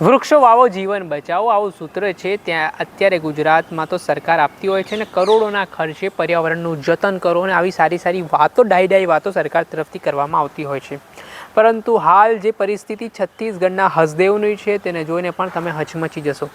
વૃક્ષો વાવો, જીવન બચાવો, આવું સૂત્ર છે. ત્યાં અત્યારે ગુજરાતમાં તો સરકાર આપતી હોય છે ને કરોડોના ખર્ચે પર્યાવરણનું જતન કરો અને આવી સારી સારી વાતો ડાઈ ડાઈ વાતો સરકાર તરફથી કરવામાં આવતી હોય છે. પરંતુ હાલ જે પરિસ્થિતિ છત્તીસગઢના હસદેવની છે, તેને જોઈને પણ તમે હચમચી જશો.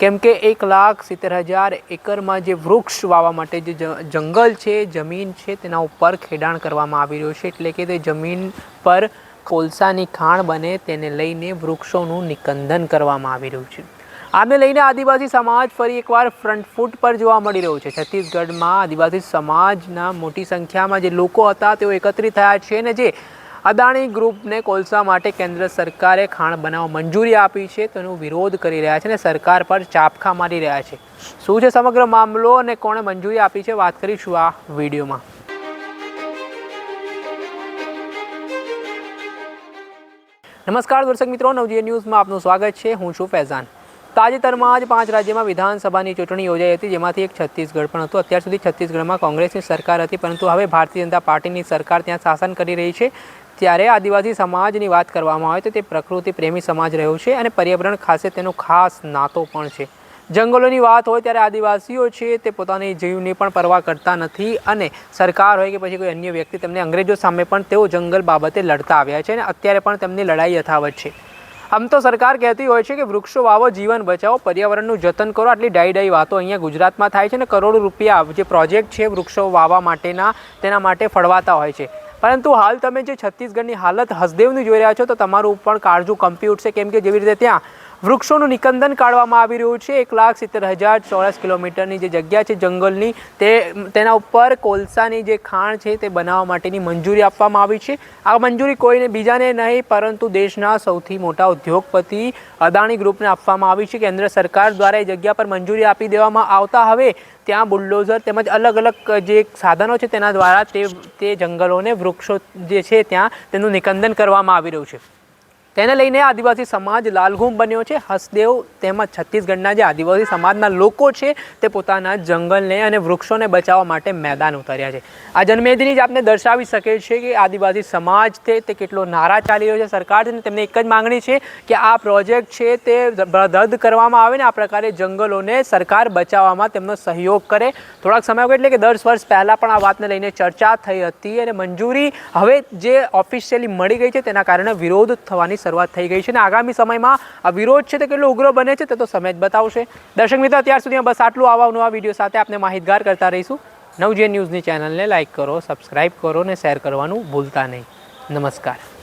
કેમ કે એક લાખ સિત્તેર હજાર એકરમાં જે વૃક્ષ વાવવા માટે જે, જંગલ છે, જમીન છે, તેના ઉપર ખેડાણ કરવામાં આવી રહ્યું છે. એટલે કે તે જમીન પર કોલસાની ખાણ બને તેને લઈને વૃક્ષોનું નિકંદન કરવામાં આવી રહ્યું છે. આને લઈને આદિવાસી સમાજ ફરી એકવાર ફ્રન્ટ ફૂટ પર જોવા મળી રહ્યું છે. છત્તીસગઢમાં આદિવાસી સમાજના મોટી સંખ્યામાં જે લોકો હતા, તેઓ એકત્રિત થયા છે ને જે અદાણી ગ્રુપને કોલસા માટે કેન્દ્ર સરકારે ખાણ બનાવવા મંજૂરી આપી છે, તેનો વિરોધ કરી રહ્યા છે અને સરકાર પર ચાપખા મારી રહ્યા છે. શું છે સમગ્ર મામલો અને કોણે મંજૂરી આપી છે? વાત કરીશું આ વિડીયોમાં. નમસ્કાર દર્શક મિત્રો નવજીએ ન્યૂઝમાં આપનું સ્વાગત છે. હું છું ફૈઝાન. તાજેતરમાં જ પાંચ રાજ્યમાં વિધાનસભાની ચૂંટણી યોજાઈ હતી, જેમાંથી એક છત્તીસગઢ પણ હતું. અત્યાર સુધી છત્તીસગઢમાં કોંગ્રેસની સરકાર હતી, પરંતુ હવે ભારતીય જનતા પાર્ટીની સરકાર ત્યાં શાસન કરી રહી છે. ત્યારે આદિવાસી સમાજની વાત કરવામાં આવે તો તે પ્રકૃતિ પ્રેમી સમાજ રહ્યો છે અને પર્યાવરણ ખાસે તેનો ખાસ નાતો પણ છે. જંગલોની વાત હોય ત્યારે આદિવાસીઓ છે તે પોતાની જીવની પણ પરવા કરતા નથી અને સરકાર હોય કે પછી કોઈ અન્ય વ્યક્તિ તેમને અંગ્રેજો સામે પણ તેઓ જંગલ બાબતે લડતા આવ્યા છે અને અત્યારે પણ તેમની લડાઈ યથાવત છે. આમ તો સરકાર કહેતી હોય છે કે વૃક્ષો વાવો, જીવન બચાવો, પર્યાવરણનું જતન કરો, આટલી ડાઈ ડાઈ વાતો અહીંયા ગુજરાતમાં થાય છે ને કરોડો રૂપિયા જે પ્રોજેક્ટ છે વૃક્ષો વાવવા માટેના તેના માટે ફળવાતા હોય છે. પરંતુ હાલ તમે જે છત્તીસગઢની હાલત હસદેવની જોઈ રહ્યા છો તો તમારું પણ કાળજું કંપી ઉઠશે કેમ કે જેવી રીતે ત્યાં વૃક્ષોનું નિકંદન કાઢવામાં આવી રહ્યું છે. એક લાખ સિત્તેર હજાર ચોરસ કિલોમીટરની જે જગ્યા છે જંગલની, તે, તેના ઉપર કોલસાની જે ખાણ છે તે બનાવવા માટેની મંજૂરી આપવામાં આવી છે. આ મંજૂરી કોઈને બીજાને નહીં, પરંતુ દેશના સૌથી મોટા ઉદ્યોગપતિ અદાણી ગ્રુપને આપવામાં આવી છે. કેન્દ્ર સરકાર દ્વારા એ જગ્યા પર મંજૂરી આપી દેવામાં આવતા હવે ત્યાં બુલડોઝર તેમજ અલગ અલગ જે સાધનો છે તેના દ્વારા તે તે જંગલોને વૃક્ષો જે છે ત્યાં તેનું નિકંદન કરવામાં આવી રહ્યું છે. તેને લઈને આદિવાસી સમાજ લાલઘૂમ બન્યો છે. હસદેવ તેમજ છત્તીસગઢના જે આદિવાસી સમાજના લોકો છે તે પોતાના જંગલને અને વૃક્ષોને બચાવવા માટે મેદાન ઉતર્યા છે. આ જન્મેદની જ આપને દર્શાવી શકે છે કે આદિવાસી સમાજ છે તે કેટલો નારા ચાલી રહ્યો છે. સરકાર છે તેમની એક જ માંગણી છે કે આ પ્રોજેક્ટ છે તે રદ કરવામાં આવે ને આ પ્રકારે જંગલોને સરકાર બચાવવામાં તેમનો સહયોગ કરે. થોડાક સમય એટલે કે દસ વર્ષ પહેલાં પણ આ વાતને લઈને ચર્ચા થઈ હતી અને મંજૂરી હવે જે ઓફિશિયલી મળી ગઈ છે તેના કારણે વિરોધ થવાની શરૂઆત થઈ ગઈ છે અને આગામી સમયમાં આ વિરોધ છે તે કેટલો ઉગ્ર બને છે તે તો સમય જ બતાવશે. દર્શક મિત્રો, અત્યાર સુધી બસ આટલું આવા નવા વીડિયો સાથે આપણે માહિતગાર કરતા રહીશું. નવજે ન્યૂઝની ચેનલને લાઇક કરો, સબસ્ક્રાઇબ કરો અને શેર કરવાનું ભૂલતા નહીં. નમસ્કાર.